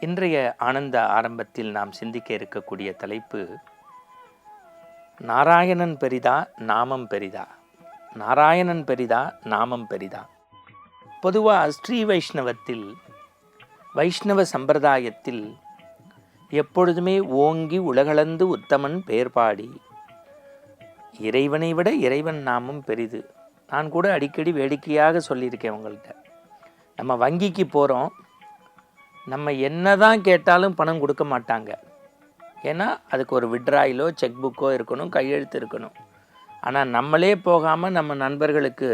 இன்றைய ஆனந்த ஆரம்பத்தில் நாம் சிந்திக்க இருக்கக்கூடிய தலைப்பு நாராயணன் பெரிதா நாமம் பெரிதா? நாராயணன் பெரிதா நாமம் பெரிதா? பொதுவாக ஸ்ரீ வைஷ்ணவத்தில் வைஷ்ணவ சம்பிரதாயத்தில் எப்பொழுதுமே ஓங்கி உலகளந்து உத்தமன் பேர்பாடி இறைவனை விட இறைவன் நாமம் பெரிது. நான் கூட அடிக்கடி வேடிக்கையாக சொல்லியிருக்கேன் உங்கள்கிட்ட. நம்ம வங்கிக்கு போகிறோம் நம்ம என்ன தான் கேட்டாலும் பணம் கொடுக்க மாட்டாங்க. ஏன்னா அதுக்கு ஒரு விட்ராயிலோ செக் புக்கோ இருக்கணும் கையெழுத்து இருக்கணும். ஆனால் நம்மளே போகாமல் நம்ம நண்பர்களுக்கு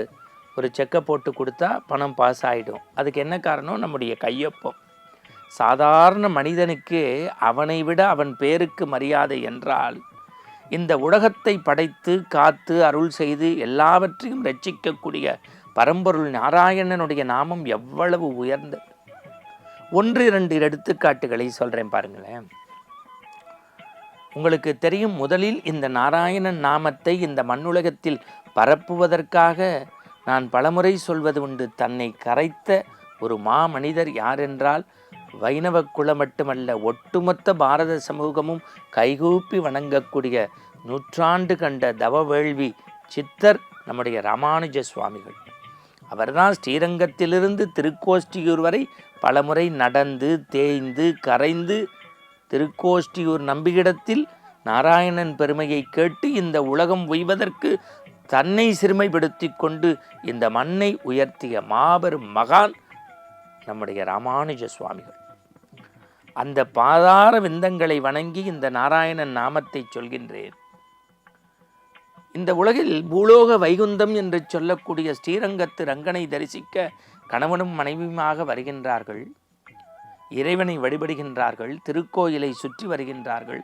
ஒரு செக்கை போட்டு கொடுத்தா பணம் பாஸ் ஆகிடும் அதுக்கு என்ன காரணம்? நம்முடைய கையொப்பம். சாதாரண மனிதனுக்கு அவனை விட அவன் பேருக்கு மரியாதை என்றால் இந்த உலகத்தை படைத்து காத்து அருள் செய்து எல்லாவற்றையும் ரட்சிக்கக்கூடிய பரம்பொருள் நாராயணனுடைய நாமம் எவ்வளவு உயர்ந்தது. ஒன்று இரண்டு எடுத்துக்காட்டுகளை சொல்கிறேன் பாருங்களேன். உங்களுக்கு தெரியும் முதலில் இந்த நாராயணன் நாமத்தை இந்த மண்ணுலகத்தில் பரப்புவதற்காக நான் பலமுறை சொல்வது உண்டு. தன்னை கரைத்த ஒரு மாமனிதர் யாரென்றால் வைணவ குலம் மட்டுமல்ல ஒட்டுமொத்த பாரத சமூகமும் கைகூப்பி வணங்கக்கூடிய நூற்றாண்டு கண்ட தவ வேள்வி சித்தர் நம்முடைய ராமானுஜ சுவாமிகள். அவர்தான் ஸ்ரீரங்கத்திலிருந்து திருக்கோஷ்டியூர் வரை பலமுறை நடந்து தேய்ந்து கரைந்து திருக்கோஷ்டியூர் நம்பியிடத்தில் நாராயணன் பெருமையை கேட்டு இந்த உலகம் உய்வதற்கு தன்னை சிறுமைப்படுத்தி கொண்டு இந்த மண்ணை உயர்த்திய மாபெரும் மகான் நம்முடைய ராமானுஜ சுவாமிகள். அந்த பாதார விந்தங்களை வணங்கி இந்த நாராயணன் நாமத்தை சொல்கின்றேன். இந்த உலகில் பூலோக வைகுந்தம் என்று சொல்லக்கூடிய ஸ்ரீரங்கத்து ரங்கனை தரிசிக்க கணவனும் மனைவியுமாக வருகின்றார்கள். இறைவனை வழிபடுகின்றார்கள் திருக்கோயிலை சுற்றி வருகின்றார்கள்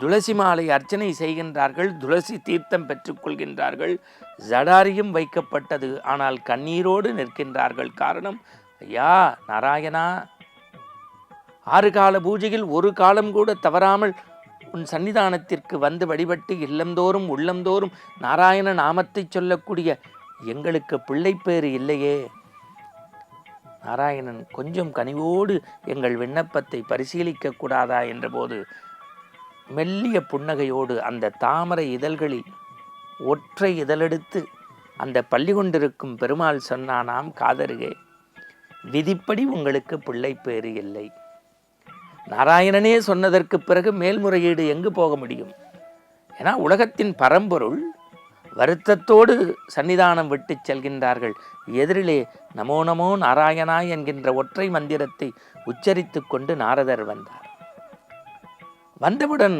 துளசி மாலை அர்ச்சனை செய்கின்றார்கள் துளசி தீர்த்தம் பெற்றுக்கொள்கின்றார்கள் ஜடாரியும் வைக்கப்பட்டது ஆனால் கண்ணீரோடு நிற்கின்றார்கள். காரணம் ஐயா நாராயணா ஆறு கால பூஜையில் ஒரு காலம் கூட தவறாமல் உன் சன்னிதானத்திற்கு வந்து வழிபட்டு இல்லந்தோறும் உள்ளந்தோறும் நாராயண நாமத்தை சொல்லக்கூடிய எங்களுக்கு பிள்ளைப்பேறு இல்லையே. நாராயணன் கொஞ்சம் கனிவோடு எங்கள் விண்ணப்பத்தை பரிசீலிக்க கூடாதா என்றபோது மெல்லிய புன்னகையோடு அந்த தாமரை இதழ்களில் ஒற்றை இதழெடுத்து அந்த பள்ளி கொண்டிருக்கும் பெருமாள் சொன்னானாம் காதருகே விதிப்படி உங்களுக்கு பிள்ளைப்பேறு இல்லை. நாராயணனே சொன்னதற்கு பிறகு மேல்முறையீடு எங்கு போக முடியும்? ஏன்னா உலகத்தின் பரம்பொருள் வருத்தத்தோடு சன்னிதானம் விட்டு செல்கின்றார்கள். எதிரிலே நமோ நமோ நாராயணா என்கின்ற ஒற்றை மந்திரத்தை உச்சரித்து கொண்டு நாரதர் வந்தார். வந்தவுடன்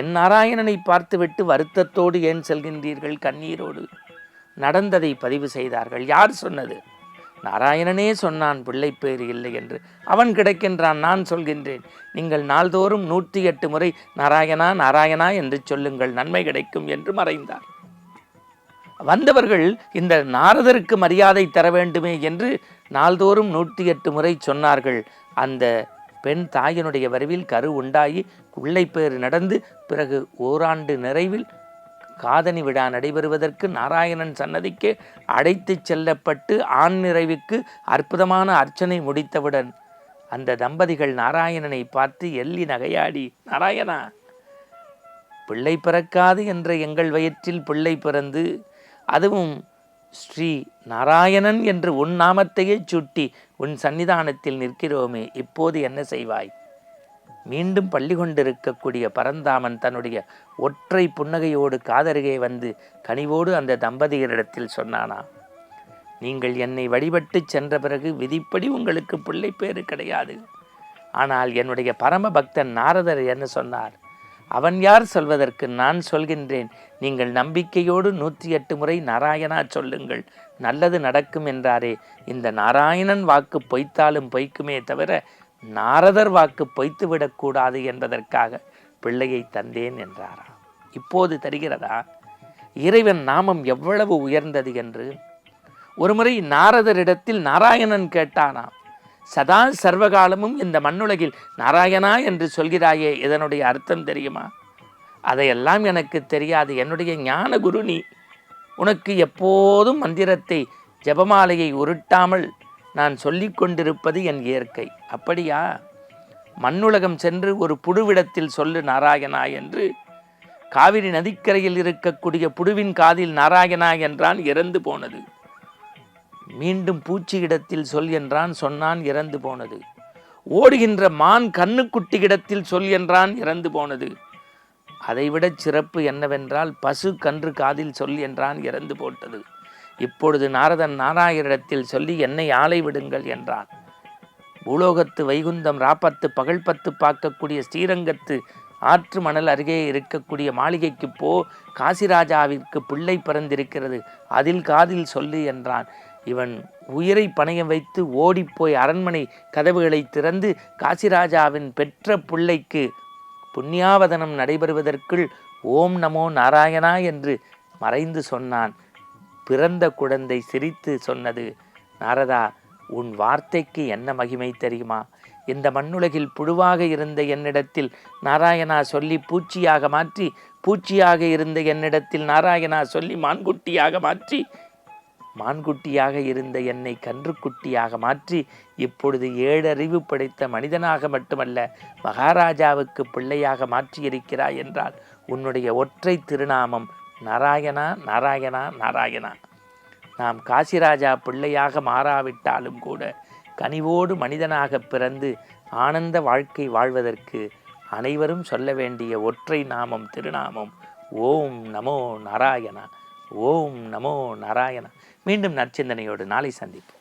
என் நாராயணனை பார்த்துவிட்டு வருத்தத்தோடு ஏன் செல்கின்றீர்கள் கண்ணீரோடு? நடந்ததை பதிவு செய்தார்கள். யார் சொன்னது? நாராயணனே சொன்னான் பிள்ளைப்பேறு இல்லை என்று. அவன் கிடைக்கின்றான் நான் சொல்கின்றேன். நீங்கள் நாள்தோறும் நூற்றி எட்டு முறை நாராயணா நாராயணா என்று சொல்லுங்கள் நன்மை கிடைக்கும் என்று மறைந்தார். வந்தவர்கள் இந்த நாரதருக்கு மரியாதை தர வேண்டுமே என்று நாள்தோறும் நூற்றி எட்டு முறை சொன்னார்கள். அந்த பெண் தாயினுடைய வரவில் கரு உண்டாகி பிள்ளைப்பேறு நடந்து பிறகு ஓராண்டு நிறைவில் காதணி விழா நடைபெறுவதற்கு நாராயணன் சன்னதிக்கு அழைத்துச் செல்லப்பட்டு ஆண் நிறைவுக்கு அற்புதமான அர்ச்சனை முடித்தவுடன் அந்த தம்பதிகள் நாராயணனை பார்த்து எள்ளி நகையாடி நாராயணா பிள்ளை பிறக்காது என்ற எங்கள் வயிற்றில் பிள்ளை பிறந்து அதுவும் ஸ்ரீ நாராயணன் என்று உன் நாமத்தையே சுட்டி உன் சன்னிதானத்தில் நிற்கிறோமே இப்போது என்ன செய்வாய்? மீண்டும் பள்ளி கொண்டிருக்கக்கூடிய பரந்தாமன் தன்னுடைய ஒற்றை புன்னகையோடு காதருகே வந்து கனிவோடு அந்த தம்பதியரிடத்தில் சொன்னானா நீங்கள் என்னை வழிபட்டு சென்ற பிறகு விதிப்படி உங்களுக்கு பிள்ளை பேறு கிடையாது. ஆனால் என்னுடைய பரம பக்தன் நாரதர் என்ன சொன்னார் அவன் யார் சொல்வதற்கு நான் சொல்கின்றேன். நீங்கள் நம்பிக்கையோடு நூற்றி எட்டு முறை நாராயணா சொல்லுங்கள். நல்லது நடக்கும் என்றாரே. இந்த நாராயணன் வாக்கு பொய்த்தாலும் பொய்க்குமே தவிர நாரதர் வாக்கு பொய்த்துவிடக்கூடாது என்பதற்காக பிள்ளையை தந்தேன் என்றாராம். இப்போது தருகிறதா? இறைவன் நாமம் எவ்வளவு உயர்ந்தது என்று? ஒருமுறை நாரதரிடத்தில் நாராயணன் கேட்டானாம். சதா சர்வகாலமும் இந்த மண்ணுலகில் நாராயணா என்று சொல்கிறாயே இதனுடைய அர்த்தம் தெரியுமா? அதையெல்லாம் எனக்கு தெரியாது. என்னுடைய ஞான குரு நீ. உனக்கு எப்போதும் மந்திரத்தை ஜெபமாலையை உருட்டாமல் நான் சொல்லி கொண்டிருப்பது என் இயற்கை. அப்படியா? மண்ணுலகம் சென்று ஒரு புடுவிடத்தில் சொல்லு நாராயணா என்று காவிரி நதிக்கரையில் இருக்கக்கூடிய புடுவின் காதில் நாராயணா என்றான் இறந்து போனது. மீண்டும் பூச்சி இடத்தில் சொல் என்றான் சொன்னான் இறந்து போனது. ஓடுகின்ற மான் கண்ணுக்குட்டி இடத்தில் சொல் என்றான் இறந்து போனது. அதைவிட சிறப்பு என்னவென்றால் பசு கன்று காதில் சொல் என்றான் இறந்து போட்டது. இப்பொழுது நாரதன் நாராயணிடத்தில் சொல்லி என்னை ஆளை விடுங்கள் என்றான். பூலோகத்து வைகுந்தம் ராப்பத்து பகல்பத்து பார்க்கக்கூடிய ஸ்ரீரங்கத்து ஆற்று மணல் அருகே இருக்கக்கூடிய மாளிகைக்கு போ காசிராஜாவிற்கு பிள்ளை பிறந்திருக்கிறது அதில் காதில் சொல்லு என்றான். இவன் உயிரை பணையம் வைத்து ஓடிப்போய் அரண்மனை கதவுகளை திறந்து காசிராஜாவின் பெற்ற பிள்ளைக்கு புண்ணியாவதனம் நடைபெறுவதற்குள் ஓம் நமோ நாராயணா என்று மறைந்து சொன்னான். பிறந்த குழந்தை சிரித்து சொன்னது நாரதா உன் வார்த்தைக்கு என்ன மகிமை தெரியுமா? இந்த மண்ணுலகில் புழுவாக இருந்த என்னிடத்தில் நாராயணா சொல்லி பூச்சியாக மாற்றி பூச்சியாக இருந்த என்னிடத்தில் நாராயணா சொல்லி மான்குட்டியாக மாற்றி மான்குட்டியாக இருந்த என்னை கன்றுக்குட்டியாக மாற்றி இப்பொழுது ஏழறிவு படைத்த மனிதனாக மட்டுமல்ல மகாராஜாவுக்கு பிள்ளையாக மாற்றியிருக்கிறாய் என்றால் உன்னுடைய ஒற்றை திருநாமம் நாராயணா நாராயணா நாராயணா. நாம் காசிராஜா பிள்ளையாக மாறாவிட்டாலும் கூட கனிவோடு மனிதனாக பிறந்து ஆனந்த வாழ்க்கை வாழ்வதற்கு அனைவரும் சொல்ல வேண்டிய ஒற்றை நாமம் திருநாமம் ஓம் நமோ நாராயணா ஓம் நமோ நாராயணா. மீண்டும் நற்சிந்தனையோடு நாளை சந்திப்போம்.